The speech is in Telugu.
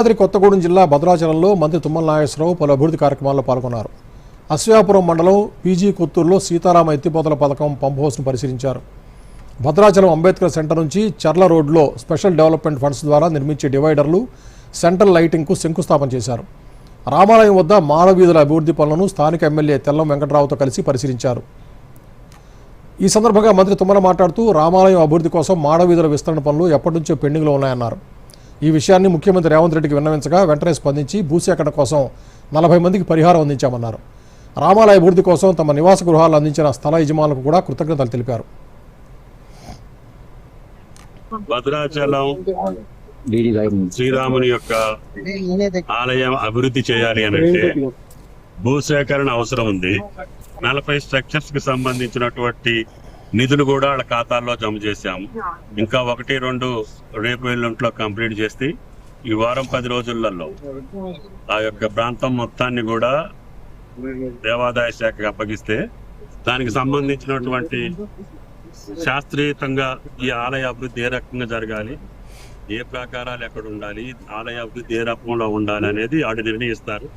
భద్రాద్రి కొత్తగూడెం జిల్లా భద్రాచలంలో మంత్రి తుమ్మల నాగేశ్వరరావు పలు అభివృద్ధి కార్యక్రమాల్లో పాల్గొన్నారు. అశ్వాపురం మండలం పీజీ కొత్తూరులో సీతారామ ఎత్తిపోతల పథకం పంప్ హౌస్ను పరిశీలించారు. భద్రాచలం అంబేద్కర్ సెంటర్ నుంచి చర్ల రోడ్లో స్పెషల్ డెవలప్మెంట్ ఫండ్స్ ద్వారా నిర్మించే డివైడర్లు సెంట్రల్ లైటింగ్కు శంకుస్థాపన చేశారు. రామాలయం వద్ద మానవీధుల అభివృద్ధి పనులను స్థానిక ఎమ్మెల్యే తెల్లం వెంకటరావుతో కలిసి పరిశీలించారు. ఈ సందర్భంగా మంత్రి తుమ్మల మాట్లాడుతూ రామాలయం అభివృద్ధి కోసం మాడవీధుల విస్తరణ పనులు ఎప్పటి నుంచో పెండింగ్లో ఉన్నాయన్నారు. ఈ విషయాన్ని ముఖ్యమంత్రి రేవంత్ రెడ్డికి విన్నవించగా వెంటనే స్పందించి భూసేకరణ కోసం నలభై మందికి పరిహారం అందించామన్నారు. రామాలయ అభివృద్ధి కోసం తమ నివాస గృహాలు అందించిన స్థల యజమానులకు కూడా కృతజ్ఞతలు తెలిపారు. భద్రాచలం శ్రీరాముని యొక్క ఆలయం అభివృద్ధి చేయాలి అని అంటే భూసేకరణ అవసరం ఉంది. నలభై స్ట్రక్చర్స్కి సంబంధించినటువంటి నిధులు కూడా వాళ్ళ ఖాతాల్లో జమ చేశాము. ఇంకా ఒకటి రెండు రేపు ఎల్లుంట్లో కంప్లీట్ చేసి ఈ వారం పది రోజులలో ఆ యొక్క ప్రాంతం మొత్తాన్ని కూడా దేవాదాయ శాఖకి అప్పగిస్తే దానికి సంబంధించినటువంటి శాస్త్రీయంగా ఈ ఆలయ అభివృద్ధి ఏ రకంగా జరగాలి ఏ ప్రాకారాలు ఎక్కడ ఉండాలి ఆలయ అభివృద్ధి ఏ రకంలో ఉండాలి అనేది ఆడు నిర్ణయిస్తారు.